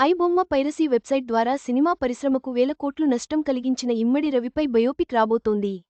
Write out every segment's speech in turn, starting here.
IBomma piracy website ద్వారా cinema పరిశ్రమకు వేల కోట్లు నష్టం కలిగించిన ఇమ్మడి రవిపై బయోపిక్ రాబోతోంది.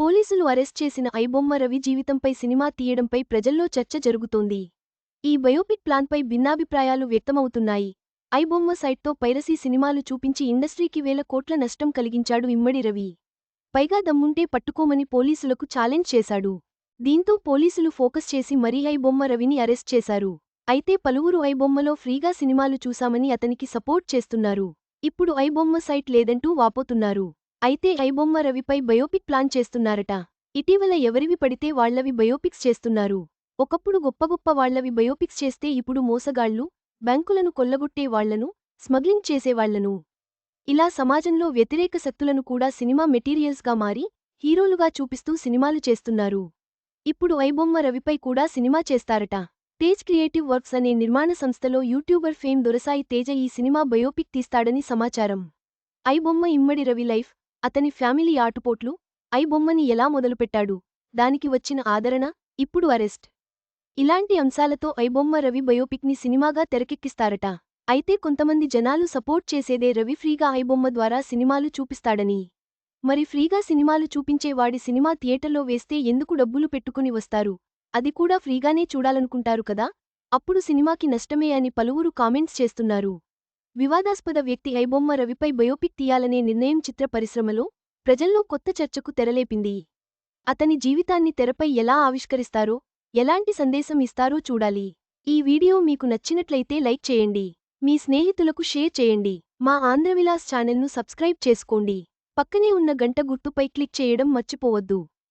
పోలీసులు అరెస్ట్ చేసిన ఐబొమ్మ రవి జీవితంపై సినిమా తీయడంపై ప్రజల్లో చర్చ జరుగుతోంది. ఈ బయోపిక్ ప్లాన్పై భిన్నాభిప్రాయాలు వ్యక్తమవుతున్నాయి. ఐబొమ్మ సైట్తో పైరసీ సినిమాలు చూపించి ఇండస్ట్రీకి వేల కోట్ల నష్టం కలిగించాడు ఇమ్మడి రవి. పైగా దమ్ముంటే పట్టుకోమని పోలీసులకు ఛాలెంజ్ చేశాడు. దీంతో పోలీసులు ఫోకస్ చేసి మరీ ఐబొమ్మ రవిని అరెస్ట్ చేశారు. అయితే పలువురు ఐబొమ్మలో ఫ్రీగా సినిమాలు చూశామని అతనికి సపోర్ట్ చేస్తున్నారు. ఇప్పుడు ఐబొమ్మ సైట్ లేదంటూ వాపోతున్నారు. అయితే ఐబొమ్మ రవిపై బయోపిక్ ప్లాన్ చేస్తున్నారట. ఇటీవల ఎవరివి పడితే వాళ్ళవి బయోపిక్స్ చేస్తున్నారు. ఒకప్పుడు గొప్ప గొప్ప వాళ్ళవి బయోపిక్స్ చేస్తే ఇప్పుడు మోసగాళ్ళు బ్యాంకులను కొల్లగొట్టే వాళ్ళను స్మగ్లింగ్ చేసేవాళ్ళను ఇలా సమాజంలో వ్యతిరేక శక్తులను కూడా సినిమా మెటీరియల్స్గా మారి హీరోలుగా చూపిస్తూ సినిమాలు చేస్తున్నారు. ఇప్పుడు ఐబొమ్మ రవిపై కూడా సినిమా చేస్తారట. తేజ్ క్రియేటివ్ వర్క్స్ అనే నిర్మాణ సంస్థలో యూట్యూబర్ ఫేమ్ దొరసాయి తేజ ఈ సినిమా బయోపిక్ తీస్తాడని సమాచారం. ఐబొమ్మ ఇమ్మడి రవి లైఫ్ అతని ఫ్యామిలీ ఆటుపోట్లు ఐబొమ్మని ఎలా మొదలుపెట్టాడు దానికి వచ్చిన ఆదరణ ఇప్పుడు అరెస్ట్. ఇలాంటి అంశాలతో ఐబొమ్మ రవి బయోపిక్ని సినిమాగా తెరకెక్కిస్తారట. అయితే కొంతమంది జనాలు సపోర్ట్ చేసేదే రవి ఫ్రీగా ఐబొమ్మ ద్వారా సినిమాలు చూపిస్తాడని. మరి ఫ్రీగా సినిమాలు చూపించేవాడి సినిమా థియేటర్లో వేస్తే ఎందుకు డబ్బులు పెట్టుకుని వస్తారు? అది కూడా ఫ్రీగానే చూడాలనుకుంటారు కదా? అప్పుడు సినిమాకి నష్టమే అని పలువురు కామెంట్స్ చేస్తున్నారు. వివాదాస్పద వ్యక్తి ఐబొమ్మ రవిపై బయోపిక్ తీయాలనే నిర్ణయం చిత్ర పరిశ్రమలో ప్రజల్లో కొత్త చర్చకు తెరలేపింది. అతని జీవితాన్ని తెరపై ఎలా ఆవిష్కరిస్తారో ఎలాంటి సందేశం ఇస్తారో చూడాలి. ఈ వీడియో మీకు నచ్చినట్లయితే లైక్ చేయండి. మీ స్నేహితులకు షేర్ చేయండి. మా ఆంధ్రవిలాస్ ఛానల్ను సబ్స్క్రైబ్ చేసుకోండి. పక్కనే ఉన్న గంట గుర్తుపై క్లిక్ చేయడం మర్చిపోవద్దు.